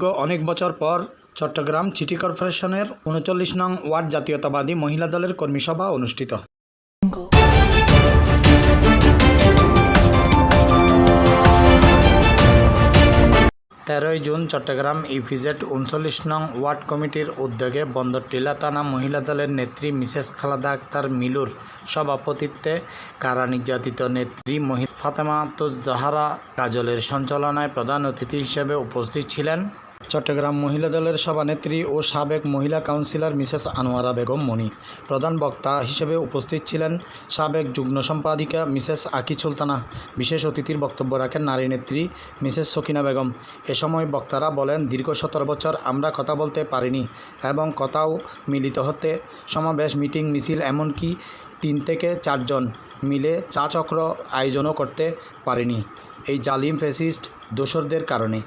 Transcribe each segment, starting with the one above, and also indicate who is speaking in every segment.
Speaker 1: দীর্ঘ অনেক বছর পর চট্টগ্রাম সিটি কর্পোরেশনের উনচল্লিশ নং ওয়ার্ড জাতীয়তাবাদী মহিলা দলের কর্মী সভা অনুষ্ঠিত। তেরোই জুন চট্টগ্রাম ইপিজেড উনচল্লিশ নং ওয়ার্ড কমিটির উদ্যোগে বন্দর টিলা থানা মহিলা দলের নেত্রী মিসেস খালাদা আক্তার মিলুর সভাপতিত্বে কারা নির্যাতিত নেত্রী মহিলা ফাতেমা জাহারা কাজলের সঞ্চালনায় প্রধান অতিথি হিসেবে উপস্থিত ছিলেন। চট্টগ্রাম মহিলা দলের সভানেত্রী ও সাবেক মহিলা কাউন্সিলর মিসেস আনোয়ারা বেগম মণি। প্রধান বক্তা হিসেবে উপস্থিত ছিলেন সাবেক যুগ্ম সম্পাদিকা মিসেস আকি সুলতানা। বিশেষ অতিথির বক্তব্য রাখেন নারী নেত্রী মিসেস সকিনা বেগম। এ সময় বক্তারা বলেন, দীর্ঘ সতেরো বছর আমরা কথা বলতে পারিনি এবং কথাও মিলিত হতে, সমাবেশ, মিটিং, মিছিল, এমনকি তিন থেকে চারজন মিলে চা চক্র আয়োজনও করতে পারেনি। এই জালিম ফেসিস্ট দোসরদের কারণে।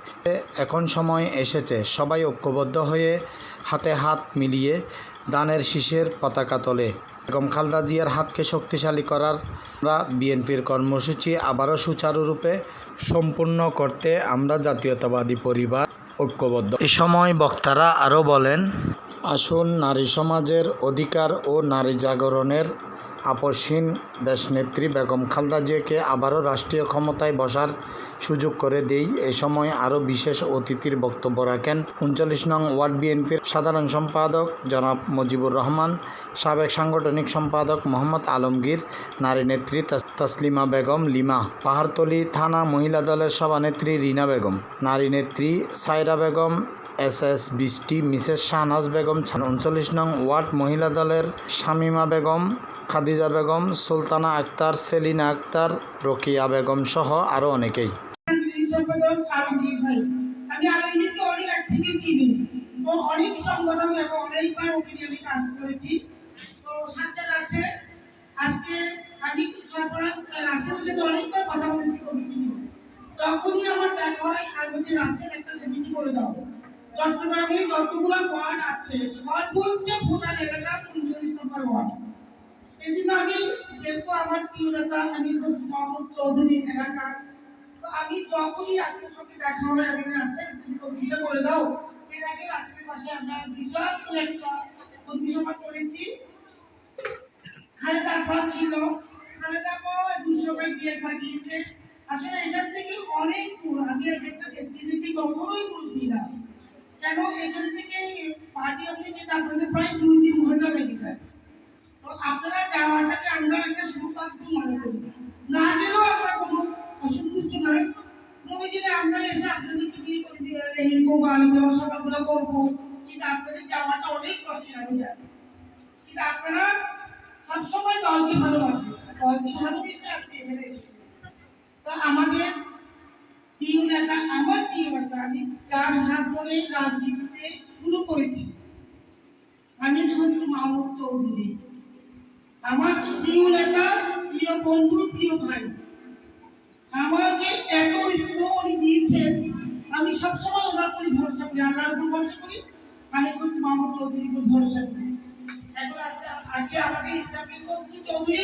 Speaker 1: এখন সময় এসেছে, সবাই ঐক্যবদ্ধ হয়ে হাতে হাত মিলিয়ে দানের শীষের পতাকা তোলে। বেগম খালদা জিয়ার হাতকে শক্তিশালী করার আমরা বিএনপির কর্মসূচি আবারও সুচারুরূপে সম্পূর্ণ করতে আমরা জাতীয়তাবাদী পরিবার ঐক্যবদ্ধ। এ সময় বক্তারা আরও বলেন, আসুন নারী সমাজের অধিকার ও নারী জাগরণের আপসহীন দেশনেত্রী বেগম খালদা জিয়াকে আবারও রাষ্ট্রীয় ক্ষমতায় বসার সুযোগ করে দেই এ সময় আরও বিশেষ অতিথির বক্তব্য রাখেন উনচল্লিশ নং ওয়ার্ড বিএনপির সাধারণ সম্পাদক জনাব মুজিবুর রহমান, সাবেক সাংগঠনিক সম্পাদক মোহাম্মদ আলমগীর, নারী নেত্রী তাস- তাসলিমা বেগম লিমা, পাহাড়তলি থানা মহিলা দলের সভানেত্রী রিনা বেগম, নারী নেত্রী Saira Begum S S Brishti Mrs Shahnaz Begum উনচল্লিশ নং ওয়ার্ড মহিলা দলের শামিমা বেগম, খাদিজা বেগম, সুলতানা আক্তার, সেলিনা আক্তার, রকিয়া বেগম সহ আরও অনেকেই।
Speaker 2: তখনই আমার দেখা হয় একটা করে দাও। চট্টগ্রামে যতগুলো ওয়ার্ড আছে, সর্বোচ্চ ভোটার এলাকা উনচল্লিশ নম্বর ওয়ার্ড। জন্য আমি যেহেতু আমার প্রিয় নেতা আমি মোহাম্মদ চৌধুরীর এলাকার তো আমি যখনই রাস্তার সঙ্গে দেখা হয় আমি রাস্তায় তুমি বলে দাও। এর আগে রাস্তার পাশে আমরা বিশাল একটা কর্মীসভা করেছি। খালেদা আপা ছিল। খালেদা আপা দুঃসময় বিয়ে পাঠিয়েছে আসলে এখান থেকে অনেক দূর। আমি এক একটা ব্যক্তিদেরকে কখনোই দূর দিই না। কেন এখান থেকে পার্টি অফিসে যেতে আপনাদের প্রায় দুই তিন ঘণ্টা লেগে যায়। তো আপনারা যাওয়াটাকে আমরা একটা সৌভাগ্য মনে করি। না গেলেও আমরা কোনো অসন্তুষ্ট নয়। প্রয়োজনে আমরা এসে আপনাদেরকে নিয়ে করবি এই করব আলোচনা সভাগুলো করব। কিন্তু আপনাদের যাওয়াটা অনেক কষ্টের হয়ে যায়। কিন্তু আপনারা সবসময় দলকে ভালোবাসবেন। দলকে ভালোবেসে আজকে এখানে এসেছে তো আমাদের প্রিয় নেতা আমার প্রিয় নেতা আমি যার হাত ধরে রাজনীতিতে শুরু করেছি। আমি শ্বশুর মাহমুদ চৌধুরী। আমার প্রিয় নেতা, প্রিয় বন্ধু, প্রিয় ভাই। আমাকে এত স্নেহ উনি দিয়েছেন। আমি সবসময় ওনার উপরে ভরসা করি, আল্লাহর উপর ভরসা করি। আমি করছি মাহমুদ চৌধুরীর উপর ভরসা করি। এখন আজকে আছে আমাদের ইসলামিক কসু চৌধুরী,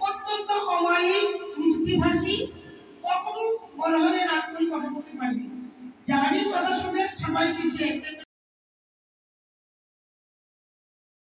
Speaker 2: অত্যন্ত অমায়িক, মিষ্টিভাষী, কখনো মনে হলে রাগ করে কথা বলতে পারি যারই কথা শুনে সবাই কিছু একটা